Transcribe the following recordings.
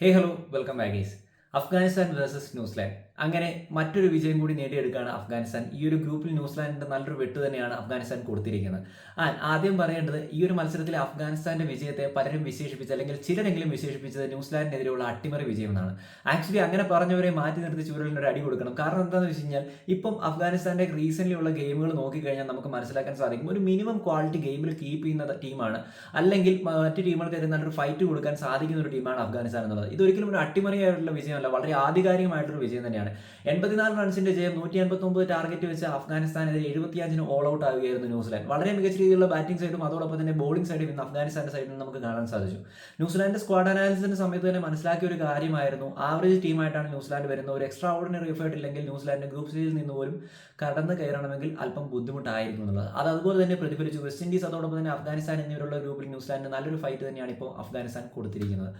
ഹേ hello welcome ബാഗേസ് Afghanistan versus New Zealand അങ്ങനെ മറ്റൊരു വിജയം കൂടി നേടിയെടുക്കുകയാണ് അഫ്ഗാനിസ്ഥാൻ. ഈ ഒരു ഗ്രൂപ്പിൽ ന്യൂസിലാൻഡിന്റെ നല്ലൊരു വെട്ട് തന്നെയാണ് അഫ്ഗാനിസ്ഥാൻ കൊടുത്തിരിക്കുന്നത്. ആ ആദ്യം പറയേണ്ടത് ഈ ഒരു മത്സരത്തിൽ അഫ്ഗാനിസ്ഥാന്റെ വിജയത്തെ പലരും വിശേഷിപ്പിച്ച് അല്ലെങ്കിൽ ചിലരെങ്കിലും വിശേഷിപ്പിച്ചത് ന്യൂസിലാൻഡിനെതിരെയുള്ള അട്ടിമറി വിജയം എന്നാണ്. ആക്ച്വലി അങ്ങനെ പറഞ്ഞവരെ മാറ്റി നിർത്തി ചൂരലിന് ഒരു അടി കൊടുക്കണം. കാരണം എന്താണെന്ന് വെച്ച് കഴിഞ്ഞാൽ ഇപ്പം അഫ്ഗാനിസ്ഥാന്റെ റീസെന്റ് ഉള്ള ഗെയിമുകൾ നോക്കിക്കഴിഞ്ഞാൽ നമുക്ക് മനസ്സിലാക്കാൻ സാധിക്കും. ഒരു മിനിമം ക്വാളിറ്റി ഗെയിമിൽ കീപ്പ് ചെയ്യുന്ന ടീമാണ്. അല്ലെങ്കിൽ മറ്റു ടീമുകൾക്ക് നല്ലൊരു ഫൈറ്റ് കൊടുക്കാൻ സാധിക്കുന്ന ഒരു ടീമാണ് അഫ്ഗാനിസ്ഥാൻ എന്നുള്ളത്. ഇതൊരിക്കലും ഒരു അട്ടിമറിയായിട്ടുള്ള വിജയമല്ല. വളരെ ആധികാരികമായിട്ടുള്ള വിജയം തന്നെയാണ്. എൺപത്തിനാല് റൺസിന്റെ ജയം നൂറ്റി അൻപത്തി ഒമ്പത് ടാർഗറ്റ് വെച്ച് അഫ്ഗാനിസ്ഥാനെതിരെ എഴുപത്തിയഞ്ചിന് ഓൾ ഔട്ട് ആവുകയായിരുന്നു ന്യൂസിലാൻഡ്. വളരെ മികച്ച രീതിയിലുള്ള ബാറ്റിംഗ് സൈഡും അതോടൊപ്പം തന്നെ ബോളിംഗ് സൈഡും ഇന്ന് അഫ്ഗാനിസ്ഥാന്റെ സൈഡിൽ നിന്ന് നമുക്ക് കാണാൻ സാധിച്ചു. ന്യൂസിലാൻഡ് സ്ക്വാഡ് അനാലിസിന്റെ സമയത്ത് തന്നെ മനസ്സിലാക്കിയ ഒരു കാര്യമായിരുന്നു. ആവറേജ് ടീമായിട്ടാണ് ന്യൂസിലാൻഡ് വരുന്നത്. ഒരു എക്സ്ട്രാ ഓർഡിനറി എഫേർട്ട് ഇല്ലെങ്കിൽ ന്യൂസിലാൻഡ് ഗ്രൂപ്പ് സ്റ്റേജിൽ നിന്ന് പോലും കടന്നു കയറണമെങ്കിൽ അല്പം ബുദ്ധിമുട്ടായിരുന്നു എന്നുള്ളത്. അത് അതുപോലെ തന്നെ പ്രതിഫലിച്ചു. വെസ്റ്റ് ഇൻഡീസ് അതോടൊപ്പം തന്നെ അഫ്ഗാനിസ്ഥാൻ എന്നിവരുള്ള ഗ്രൂപ്പിൽ ന്യൂസിലാൻഡിന് നല്ലൊരു ഫൈറ്റ് തന്നെയാണ് ഇപ്പോൾ അഫ്ഗാനിസ്ഥാൻ കൊടുത്തിരിക്കുന്നത്.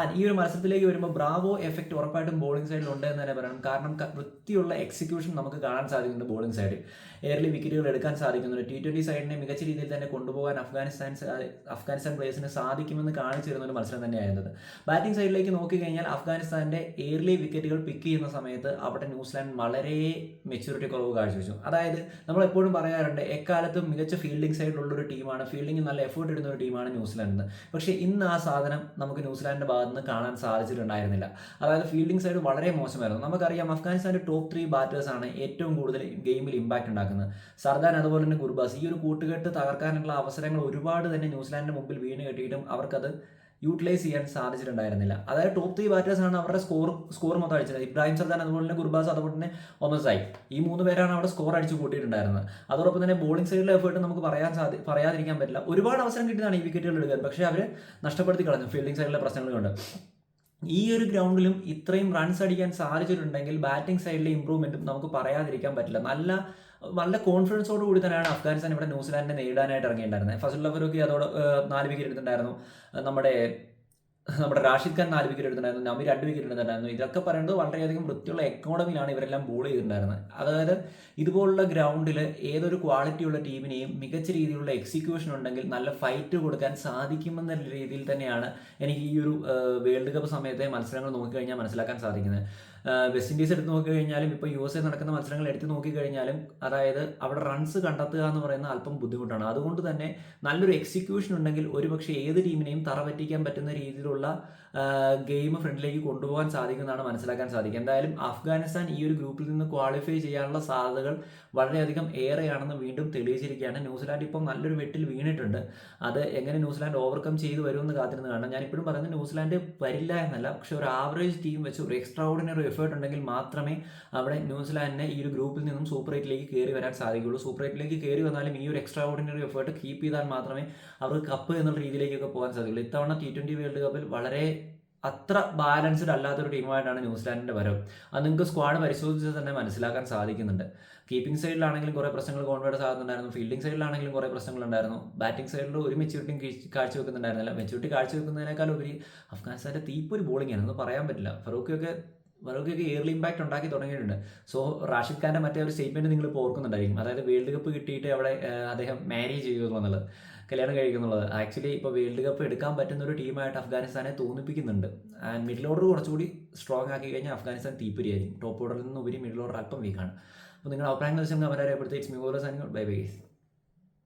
ആൻഡ് ഈ ഒരു മത്സരത്തിലേക്ക് വരുമ്പോൾ ബ്രാവോ എഫക്ട് ഉറപ്പായിട്ടും ബോളിംഗ് സൈഡിൽ ഉണ്ട് എന്ന് തന്നെ പറയണം. കാരണം വൃത്തിയുള്ള എക്സിക്യൂഷൻ നമുക്ക് കാണാൻ സാധിക്കുന്നുണ്ട് ബോളിംഗ് സൈഡിൽ എയർലി വിക്കറ്റുകൾ എടുക്കാൻ സാധിക്കുന്നുണ്ട്. ടി ട്വന്റി സൈഡിനെ മികച്ച രീതിയിൽ തന്നെ കൊണ്ടുപോകാൻ അഫ്ഗാനിസ്ഥാൻ അഫ്ഗാനിസ്ഥാൻ പ്ലേയേഴ്സിന് സാധിക്കുമെന്ന് കാണിച്ചു തരുന്ന ഒരു മത്സരം തന്നെയായിരുന്നത് ബാറ്റിംഗ് സൈഡിലേക്ക് നോക്കിക്കഴിഞ്ഞാൽ അഫ്ഗാനിസ്ഥാന്റെ എയർലി വിക്കറ്റുകൾ പിക്ക് ചെയ്യുന്ന സമയത്ത് അവിടെ ന്യൂസിലാൻഡ് വളരെ മെച്യൂരിറ്റി കുറവ് കാഴ്ചവെച്ചു. അതായത് നമ്മൾ എപ്പോഴും പറയാറുണ്ട് എക്കാലത്തും മികച്ച ഫീൽഡിംഗ് സൈഡിലുള്ള ഒരു ടീമാണ് ഫീൽഡിംഗ് നല്ല എഫേർട്ട് ഇടുന്ന ഒരു ടീമാണ് ന്യൂസിലാൻഡ് പക്ഷേ ഇന്ന് ആ സാധനം നമുക്ക് ന്യൂസിലാൻഡിന്റെ ഭാഗത്ത് നിന്ന് കാണാൻ സാധിച്ചിട്ടുണ്ടായിരുന്നില്ല. അതായത് ഫീൽഡിംഗ് സൈഡ് വളരെ മോശമായിരുന്നു. നമുക്കറിയാം അഫ്ഗാനിസ്ഥാന്റെ ടോപ്പ് ത്രീ ബാറ്റേഴ്സാണ് ഏറ്റവും കൂടുതൽ ഗെയിമിൽ ഇമ്പാക്റ്റ് ഉണ്ടാക്കുന്നത്. സർദാൻ അതുപോലെ തന്നെ ഗുർബാസ്. ഈ ഒരു കൂട്ടുകെട്ട് തകർക്കാനുള്ള അവസരങ്ങൾ ഒരുപാട് തന്നെ ന്യൂസിലാൻഡിന്റെ മുമ്പിൽ വീണ് കെട്ടിയിട്ടും അവർക്കത് യൂട്ടിലൈസ് ചെയ്യാൻ സാധിച്ചിട്ടുണ്ടായിരുന്നില്ല. അതായത് ടോപ്പ് ത്രീ ബാറ്റേഴ്സാണ് അവരുടെ സ്കോർ സ്കോർ മൊത്തം അടിച്ചത്. ഇബ്രാഹിം സർദാൻ അതുപോലെ തന്നെ ഗുർബാസ് അതുപോലെ തന്നെ ഒമസായി ഈ മൂന്ന് പേരാണ് അവിടെ സ്കോർ അടിച്ചു കൂട്ടിയിട്ടുണ്ടായിരുന്നത്. അതോടൊപ്പം തന്നെ ബോളിംഗ് സൈഡിലെ എഫേർട്ട് നമുക്ക് പറയാൻ സാധി പറയാതിരിക്കാൻ പറ്റില്ല. ഒരുപാട് അവസരം കിട്ടിയതാണ് ഈ വിക്കറ്റുകൾ എടുക്കാൻ. പക്ഷേ അവർ നഷ്ടപ്പെടുത്തി കളഞ്ഞു. ഫീൽഡിംഗ് സൈഡിലെ പ്രശ്നങ്ങൾ കൊണ്ട്. ഈ ഒരു ഗ്രൗണ്ടിലും ഇത്രയും റൺസ് അടിക്കാൻ സാധിച്ചിട്ടുണ്ടെങ്കിൽ ബാറ്റിംഗ് സൈഡിലെ ഇമ്പ്രൂവ്മെന്റും നമുക്ക് പറയാതിരിക്കാൻ പറ്റില്ല. നല്ല നല്ല കോൺഫിഡൻസോട് കൂടി തന്നെയാണ് അഫ്ഗാനിസ്ഥാൻ ഇവിടെ ന്യൂസിലാൻഡിനെ നേരിടാനായിട്ട് ഇറങ്ങിയിട്ടുണ്ടായിരുന്നത്. ഫസൽ ഫറൂഖി അതോടെ നാല് വിക്കറ്റ് എടുത്തിട്ടുണ്ടായിരുന്നു. നമ്മുടെ നമ്മുടെ റാഷിദ് ഖാൻ നാല് വിക്കറ്റ് എടുത്തിട്ടുണ്ടായിരുന്നു നമി രണ്ട് വിക്കറ്റ് എടുത്തിട്ടുണ്ടായിരുന്നു. ഇതൊക്കെ പറയുന്നത് വളരെയധികം വൃത്തിയുള്ള എക്കോണമിയിലാണ് ഇവരെല്ലാം ബോൾ ചെയ്തിട്ടുണ്ടായിരുന്നത്. അതായത് ഇതുപോലുള്ള ഗ്രൗണ്ടിൽ ഏതൊരു ക്വാളിറ്റിയുള്ള ടീമിനെയും മികച്ച രീതിയിലുള്ള എക്സിക്യൂഷൻ ഉണ്ടെങ്കിൽ നല്ല ഫൈറ്റ് കൊടുക്കാൻ സാധിക്കുമെന്ന രീതിയിൽ തന്നെയാണ് എനിക്ക് ഈ ഒരു വേൾഡ് കപ്പ് സമയത്തെ മത്സരങ്ങൾ നോക്കിക്കഴിഞ്ഞാൽ മനസ്സിലാക്കാൻ സാധിക്കുന്നത്. വെസ്റ്റ് ഇൻഡീസ് എടുത്ത് നോക്കിക്കഴിഞ്ഞാലും ഇപ്പോൾ യു എസ് എ നടക്കുന്ന മത്സരങ്ങൾ എടുത്ത് നോക്കിക്കഴിഞ്ഞാലും അതായത് അവിടെ റൺസ് കണ്ടെത്തുക എന്ന് പറയുന്ന അല്പം ബുദ്ധിമുട്ടാണ്. അതുകൊണ്ട് തന്നെ നല്ലൊരു എക്സിക്യൂഷൻ ഉണ്ടെങ്കിൽ ഒരുപക്ഷെ ഏത് ടീമിനെയും തറ പറ്റിക്കാൻ പറ്റുന്ന രീതിയിലുള്ള ഗെയിം ഫ്രണ്ടിലേക്ക് കൊണ്ടുപോകാൻ സാധിക്കുന്നതാണ് മനസ്സിലാക്കാൻ സാധിക്കുക. എന്തായാലും അഫ്ഗാനിസ്ഥാൻ ഈ ഒരു ഗ്രൂപ്പിൽ നിന്ന് ക്വാളിഫൈ ചെയ്യാനുള്ള സാധ്യതകൾ വളരെയധികം ഏറെയാണെന്ന് വീണ്ടും തെളിയിച്ചിരിക്കുകയാണ്. ന്യൂസിലാൻഡ് ഇപ്പം നല്ലൊരു വെട്ടിൽ വീണിട്ടുണ്ട്. അത് എങ്ങനെ ന്യൂസിലാൻഡ് ഓവർകം ചെയ്തു വരുമെന്ന് കാത്തിരുന്ന് കാണാം ഞാൻ ഇപ്പോഴും പറയുന്നത് ന്യൂസിലാൻഡ് വരില്ല എന്നല്ല. പക്ഷെ ഒരു ആവറേജ് ടീം വെച്ച് ഒരു എക്സ്ട്രാ ഓർഡിനറി എഫേർട്ട് ഉണ്ടെങ്കിൽ മാത്രമേ അവിടെ ന്യൂസിലാൻഡിനെ ഈ ഒരു ഗ്രൂപ്പിൽ നിന്നും സൂപ്പർ എയ്റ്റിലേക്ക് കയറി വരാൻ സാധിക്കുകയുള്ളൂ. സൂപ്പർ എയ്റ്റിലേക്ക് കയറി വന്നാലും ഈ ഒരു എക്സ്ട്രാ ഓർഡിനറി എഫേർട്ട് കീപ്പ് ചെയ്താൽ മാത്രമേ അവർക്ക് കപ്പ് എന്നുള്ള രീതിയിലേക്കൊക്കെ പോകാൻ സാധിക്കുള്ളൂ ഇത്തവണ ടി ട്വന്റി വേൾഡ് കപ്പിൽ വളരെ അത്ര ബാലൻസ്ഡ് അല്ലാത്തൊരു ടീമായിട്ടാണ് ന്യൂസിലാൻഡിന്റെ വരവ്. അത് നിങ്ങൾക്ക് സ്ക്വാഡ് പരിശോധിച്ച് തന്നെ മനസ്സിലാക്കാൻ സാധിക്കുന്നുണ്ട്. കീപ്പിംഗ് സൈഡിലാണെങ്കിലും കുറേ പ്രശ്നങ്ങൾ കോൺവേർട്ട് ആകുന്നുണ്ടായിരുന്നു. ഫീൽഡിംഗ് സൈഡിലാണെങ്കിലും കുറേ പ്രശ്നങ്ങളുണ്ടായിരുന്നു ബാറ്റിംഗ് സൈഡിൽ ഒരു മെച്യൂരിറ്റിയും കാഴ്ചവെക്കുന്നുണ്ടായിരുന്നില്ല. മെച്യൂരിറ്റി കാഴ്ചവെക്കുന്നതിനേക്കാൾ ഉപരി അഫ്ഗാനിസ്ഥാന്റെ തീപ്പൊരു ബോളിംഗ് ആണ് എന്ന് പറയാൻ പറ്റില്ല. ഫറൂഖിയൊക്കെ ഫറൂഖിയൊക്കെ ഇയർലി ഇമ്പാക്ട് ഉണ്ടാക്കി തുടങ്ങിയിട്ടുണ്ട്. സോ റാഷിദ് ഖാന്റെ മറ്റേ ഒരു സ്റ്റേറ്റ്മെന്റ് നിങ്ങൾ ഇപ്പോൾ ഓർക്കുന്നുണ്ടായിരിക്കും. അതായത് വേൾഡ് കപ്പ് കിട്ടിയിട്ട് അവിടെ അദ്ദേഹം മാരേജ് ചെയ്തു എന്നുള്ളത് കല്യാണം കഴിക്കുന്നുള്ളത് ആക്ച്വലി ഇപ്പോൾ വേൾഡ് കപ്പ് എടുക്കാൻ പറ്റുന്ന ഒരു ടീമായിട്ട് അഫ്ഗാനിസ്ഥാനെ തോന്നിപ്പിക്കുന്നുണ്ട്. ആൻഡ് മിഡിൽ ഓർഡർ കുറച്ചുകൂടി സ്ട്രോങ് ആക്കി കഴിഞ്ഞാൽ അഫ്ഗാനിസ്ഥാൻ തീപ്പൊരിയായിരിക്കും ടോപ്പ് ഓർഡറിൽ നിന്ന് ഉപരി മിഡിൽ ഓർഡർ അല്പം വീക്കാണ് അപ്പോൾ നിങ്ങളുടെ അഭിപ്രായങ്ങൾ വെച്ചാൽ അവരെ അറിയപ്പെടുത്തി ഇറ്റ്സ് മ്യൂറസ് ആൻഡ് ബൈ ബൈ